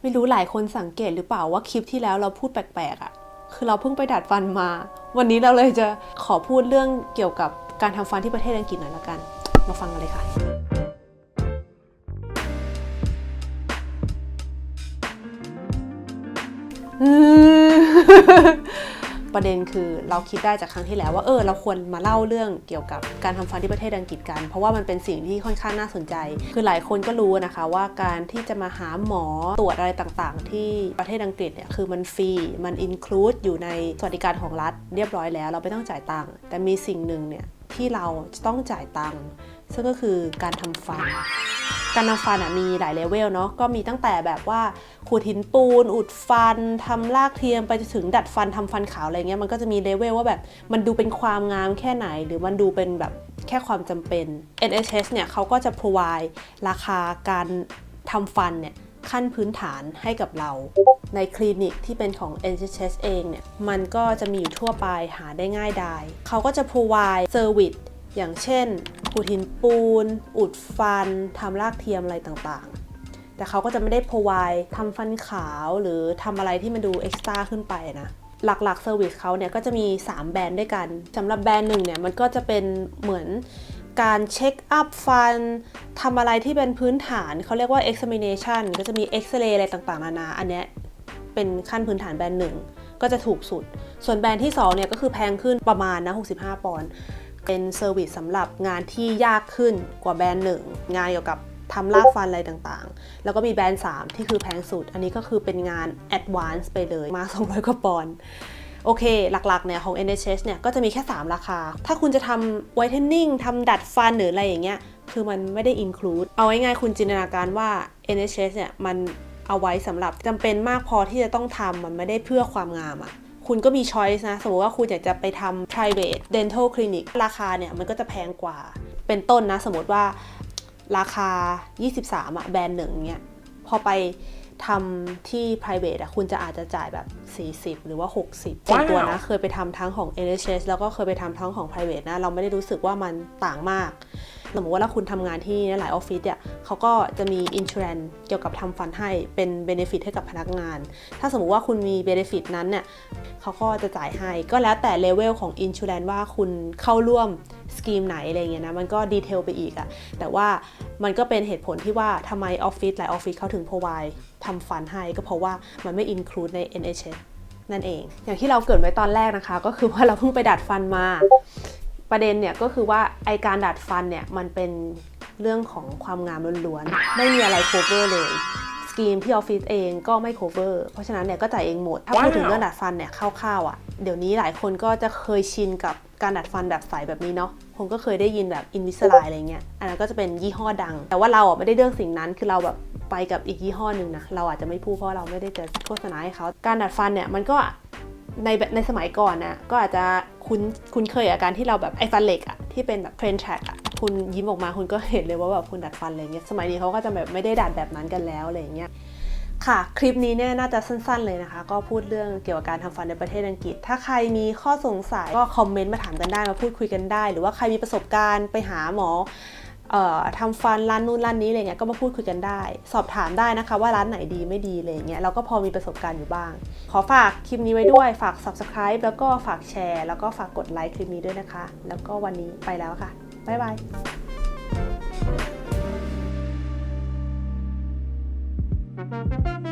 ไม่รู้หลายคนสังเกตหรือเปล่าว่าคลิปที่แล้วเราพูดแปลกๆอะ่ะ คือเราเพิ่งไปดัดฟันมา วันนี้เราเลยจะขอพูดเรื่องเกี่ยวกับการทำฟันที่ประเทศอังกฤษหน่อยละกัน มาฟังกันเลยค่ะ อ ประเด็นคือเราคิดได้จากครั้งที่แล้วว่าเออเราควรมาเล่าเรื่องเกี่ยวกับการทำฟันที่ประเทศอังกฤษกัน เพราะว่ามันเป็นสิ่งที่ค่อนข้างน่าสนใจ คือหลายคนก็รู้นะคะว่าการที่จะมาหาหมอตรวจอะไรต่างๆ ที่ประเทศอังกฤษเนี่ยคือมันฟรีมันอินคลูดอยู่ในสวัสดิการของรัฐเรียบร้อยแล้ว เราไม่ต้องจ่ายตังค์แต่มีสิ่งหนึ่งเนี่ยที่เราจะต้องจ่ายตังค์ ซึ่งก็คือการทำฟัน การทำฟันมีหลายเลเวลเนาะก็มีตั้งแต่แบบว่าขูดหินปูน อุดฟันทำลากเทียมไปจนถึงดัดฟันทำฟันขาวอะไรเงี้ยมันก็จะมีเลเวลว่าแบบมันดูเป็นความงามแค่ไหน หรือมันดูเป็นแบบแค่ความจำเป็น NHS เนี่ยเขาก็จะ provide ราคาการทำฟันเนี่ยขั้นพื้นฐานให้กับเรา ในคลินิกที่เป็นของ NHS เองเนี่ย มันก็จะมีอยู่ทั่วไปหาได้ง่ายดายเขาก็จะ provide service อย่างเช่น ขูดหินปูน อุดฟันทำรากเทียมอะไรต่างๆ แต่เขาก็จะไม่ได้ provide ทำฟันขาวหรือทำอะไรที่มันดูเอ็กซ์ตร้าขึ้นไปนะหลักๆเซอร์วิสเขาเนี่ยก็จะมี 3 แบรนด์ด้วยกันสำหรับแบรนด์หนึ่งเนี่ยมันก็จะเป็นเหมือนการเช็คอัพฟันทำอะไรที่เป็นพื้นฐานเขาเรียกว่า examination ก็จะมีเอ็กซเรย์อะไรต่างๆ นานา อันเนี้ยเป็นขั้นพื้นฐานแบรนด์หนึ่งก็จะถูกสุด ส่วนแบรนด์ที่2เนี่ยก็คือแพงขึ้นประมาณนะ 65 ปอนด์ เป็นเซอร์วิสสำหรับงานที่ยากขึ้นกว่าแบรนด์หนึ่งงานเกี่ยวกับทำลากฟันอะไรต่างๆ แล้วก็มีแบรนด์ 3 ที่คือแพงสุด อันนี้ก็คือเป็นงาน Advance ไปเลยมา 200 กว่าปอนด์โอเค หลักๆ เนี่ยของ NHS เนี่ย ก็จะมีแค่ 3 ราคา ถ้าคุณจะทำ whitening ทำดัดฟันหรืออะไรอย่างเงี้ย คือมันไม่ได้ include เอาง่ายๆ คุณจินตนาการว่า NHS เนี่ย มันเอาไว้สำหรับจำเป็นมากพอที่จะต้องทำมันไม่ได้เพื่อความงามอะ คุณก็มี choice นะ สมมติว่าคุณอยากจะไปทำ private dental clinic ราคาเนี่ยมันก็จะแพงกว่า เป็นต้นนะ สมมติว่าราคา 23อะแบรนด์หนึ่งเนี่ยพอไปทำที่ private อะคุณจะอาจจะจ่ายแบบ 40 หรือว่า 60ส่วนตัวนะ เคยไปทำทั้งของ NHS แล้วก็เคยไปทำทั้งของ private นะ เราไม่ได้รู้สึกว่ามันต่างมาก สมมติว่าถ้าคุณทำงานที่หลายออฟฟิศเนี่ยเขาก็จะมี insurance เกี่ยวกับทำฟันให้เป็น benefit ให้กับพนักงาน ถ้าสมมติว่าคุณมี benefit นั้นเนี่ยเขาก็จะจ่ายให้ ก็แล้วแต่เลเวลของ insurance ว่าคุณเข้าร่วมสกีมไหนอะไรเงี้ยนะมันก็ดีเทลไปอีกอะแต่ว่ามันก็เป็นเหตุผลที่ว่าทำไมออฟฟิศหลายออฟฟิศเขาถึง provide ทำฟันให้ก็เพราะว่ามันไม่ include ใน NHS นั่นเอง อย่างที่เราเกิดไว้ตอนแรกนะคะ ก็คือว่าเราเพิ่งไปดัดฟันมา ประเด็นเนี่ยก็คือว่าไอการดัดฟันเนี่ยมันเป็นเรื่องของความงามล้วนๆ ไม่มีอะไรโคเวอร์เลยสกีมที่ออฟฟิศเองก็ไม่โคเวอร์เพราะฉะนั้นเนี่ยก็จ่ายเองหมด ถ้าพูดถึงเรื่องดัดฟันเนี่ยคร่าวๆอะ เดี๋ยวนี้หลายคนก็จะเคยชินกับการดัดฟันแบบใสแบบนี้เนาะผมก็เคยได้ยินแบบอินวิสไลอะไรเงี้ย อันนั้นก็จะเป็นยี่ห้อดัง แต่ว่าเราอะไม่ได้เรื่องสิ่งนั้น คือเราแบบไปกับอีกยี่ห้อหนึ่งนะ เราอาจจะไม่พูดเพราะเราไม่ได้จะโฆษณาให้เขา การดัดฟันเนี่ยมันก็ ในในสมัยก่อนนะก็อาจจะคุ้นคุ้นเคยกับการที่เราแบบไอ้ฟันเหล็กอะที่เป็นแบบเพนแทร็กอะคุณยิ้มออกมาคุณก็เห็นเลยว่าแบบคุณดัดฟันอะไรเงี้ยสมัยนี้เขาก็จะแบบไม่ได้ดัดแบบนั้นกันแล้วอะไรเงี้ยค่ะ คลิปนี้เนี่ยน่าจะสั้นๆเลยนะคะ ก็พูดเรื่องเกี่ยวกับการทำฟันในประเทศอังกฤษ ถ้าใครมีข้อสงสัยก็คอมเมนต์มาถามกันได้มาพูดคุยกันได้ หรือว่าใครมีประสบการณ์ไปหาหมอ ทำฟันร้านนู้นร้านนี้อะไรเงี้ยก็มาพูดคุยกันได้ สอบถามได้นะคะว่าร้านไหนดีไม่ดีอะไรเงี้ยเราก็พอมีประสบการณ์อยู่บ้าง ขอฝากคลิปนี้ไว้ด้วยฝาก subscribe แล้วก็ฝากแชร์ แล้วก็ฝากกดไลค์คลิปนี้ด้วยนะคะ แล้วก็วันนี้ไปแล้วค่ะบ๊ายบาย Thank